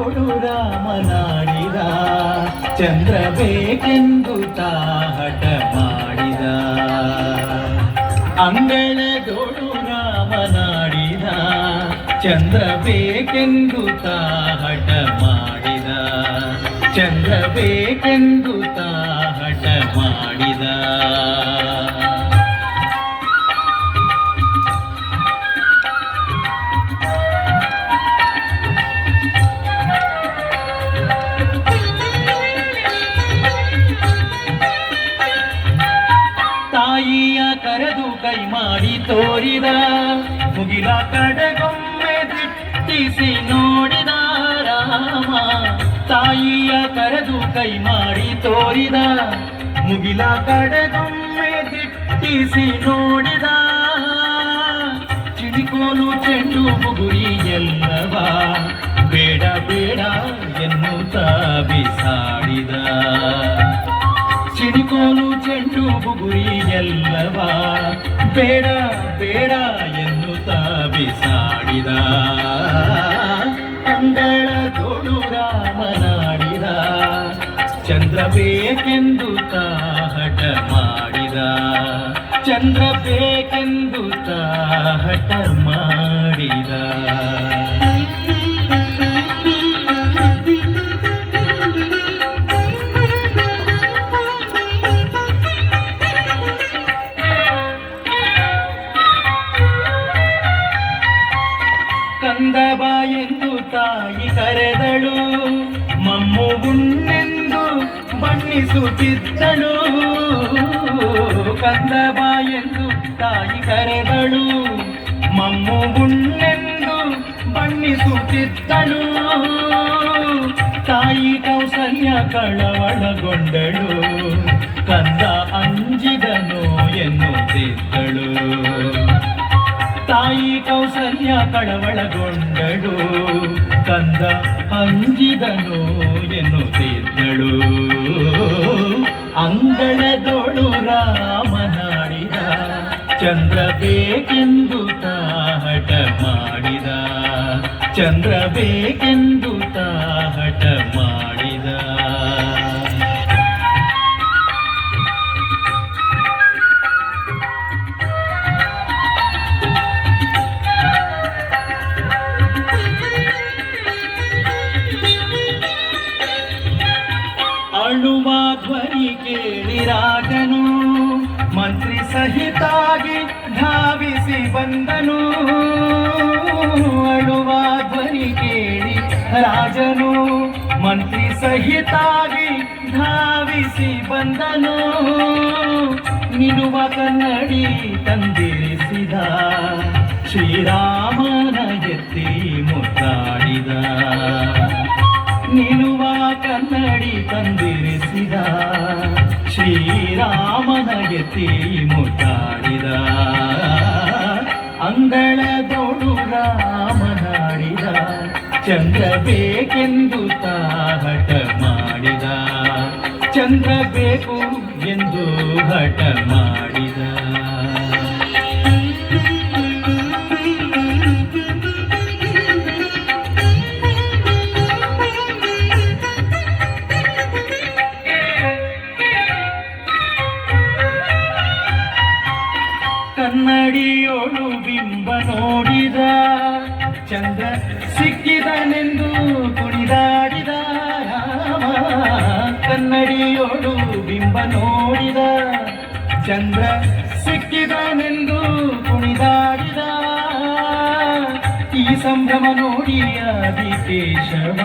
ನೋಡು ರಾಮನಾಡಿದ, ಚಂದ್ರ ಬೇಕೆಂದು ತಾಹಟ ಮಾಡಿದ. ಅಂಗಳದೋಡು ರಾಮನಾಡಿದ, ಚಂದ್ರ ಬೇಕೆಂದು ತಾಹಟ ಮಾಡಿದ. ಚಂದ್ರ ಬೇಕೆಂದು ತಾಹಟ ಮಾಡಿದ. ಕೈ ಮಾಡಿ ತೋರಿದ ಮುಗಿಲ ಕಡೆಗೊಮ್ಮೆ ದಿಟ್ಟಿಸಿ ನೋಡಿದ ರಾಮ. ತಾಯಿಯ ಕರೆದು ಕೈ ಮಾಡಿ ತೋರಿದ, ಮುಗಿಲ ಕಡೆಗೊಮ್ಮೆ ದಿಟ್ಟಿಸಿ ನೋಡಿದ. ಚಿಡಿಕೋಲು ಚೆಂಡು ಮುಗುರಿ ಎಲ್ಲವ, ಬೇಡ ಬೇಡ ಎನ್ನುತ್ತಾ ಬಿಸಾಡಿದ. ಚಿಡಿಕೋಲು ಚೆಂಡು ಬುಗುರಿ ಎಲ್ಲವ ಬೇಡ ಬೇಡ ಎಂದು ಬಿಸಾಡಿದ ಅಂಗಳ ತೋಡು ರಾಮನಾಡಿದ, ಚಂದ್ರ ಬೇಕೆಂದು ತಾಹಟ ಮಾಡಿದ. ಚಂದ್ರ ಬೇಕೆಂದು ತಾಹಟ ಮಾಡಿದ. ಕರೆದಳು. ಮಮ್ಮು ಗುಣ್ಣೆಂದು ಬಣ್ಣಿಸುತ್ತಿದ್ದಳು. ಕಂದಬ ಎಂದು ತಾಯಿ ಕರೆದಳು. ಮಮ್ಮು ಗುಣ್ಣೆಂದು ಬಣ್ಣಿಸುತ್ತಿದ್ದಳು. ತಾಯಿ ಕೌಸಲ್ಯ ಕಳವಳಗೊಂಡಳು ಕಳವಳಗೊಂಡಳು ಕಂದ ಅಂಜಿದನು ಎನ್ನುತ್ತಿದ್ದಳು ಅಂಗಳದೊಳು ರಾಮನಾಡಿದ ಚಂದ್ರ ಬೇಕೆಂದು ತಾಹಟ ಮಾಡಿದ. ಚಂದ್ರ ಬೇಕೆಂದು ತಾಹಟ ಅಳುವ ಧ್ವನಿ ಕೇಳಿ ರಾಜನು, ಮಂತ್ರಿ ಸಹಿತಾಗಿ ಧಾವಿಸಿ ಬಂದನು. ಅಳುವ ಧ್ವನಿ ಕೇಳಿ ರಾಜನು, ಮಂತ್ರಿ ಸಹಿತಾಗಿ ಧಾವಿಸಿ ಬಂದನು. ನಿಲುವ ಕನ್ನಡಿ ತಂದಿರಿಸಿದ ಶ್ರೀರಾಮನ ಮುಟ್ಟಾಡಿದ ಅಂಗಳ ದೌಡು ರಾಮನಾಡಿದ ಚಂದ್ರ ಬೇಕೆಂದು ತಾಹಟ ಮಾಡಿದ. ಚಂದ್ರ ಬೇಕು ಎಂದು ಹಠ ಮಾಡಿದ. ಕನ್ನಡಿಯೋಳು ಬಿಂಬ ನೋಡಿದ. ಚಂದ್ರ ಸಿಕ್ಕಿದನೆಂದು ಕುಣಿದಾಡಿದ. ರಾಮ ಕನ್ನಡಿಯೋಳು ಬಿಂಬ ನೋಡಿದ. ಚಂದ್ರ ಸಿಕ್ಕಿದನೆಂದು ಕುಣಿದಾಡಿದ. ಈ ಸಂಭ್ರಮ ನೋಡಿ ಆದಿಕೇಶವ.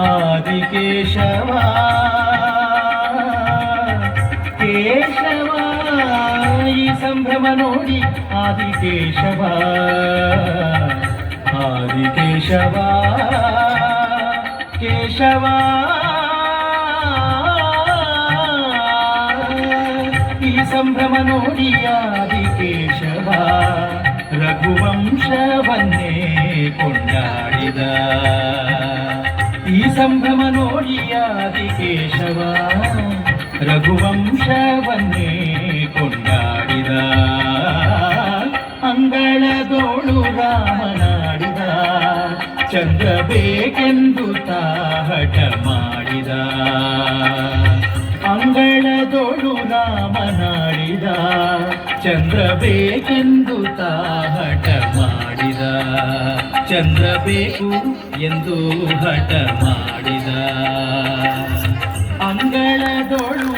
ಆದಿಕೇಶವಾ. ಕೇಶವ ಸಂಭ್ರಮ ನೋಡಿ ಆದಿಕೇಶವ ಆದಿಕೇಶವ ಕೇಶವ ಈ ಸಂಭ್ರಮ ನೋಡಿ ಆದಿಕೇಶವ ರಘುವಂಶವನ್ನೇ ಕೊಂಡಾಡಿದ ಈ ಸಂಭ್ರಮ ನೋಡಿ ಆದಿಕೇಶವ ರಘುವಂಶವನ್ನೇ ತಾಹಟ ಮಾಡಿದ. ಅಂಗಳದೊಳು ರಾಮನಾಡಿದ. ಚಂದ್ರಬೇಕೆಂದು ತಾಹಟ ಮಾಡಿದ. ಚಂದ್ರಬೇಕು ಎಂದು ಹಠ ಮಾಡಿದ. ಅಂಗಳದೊಳು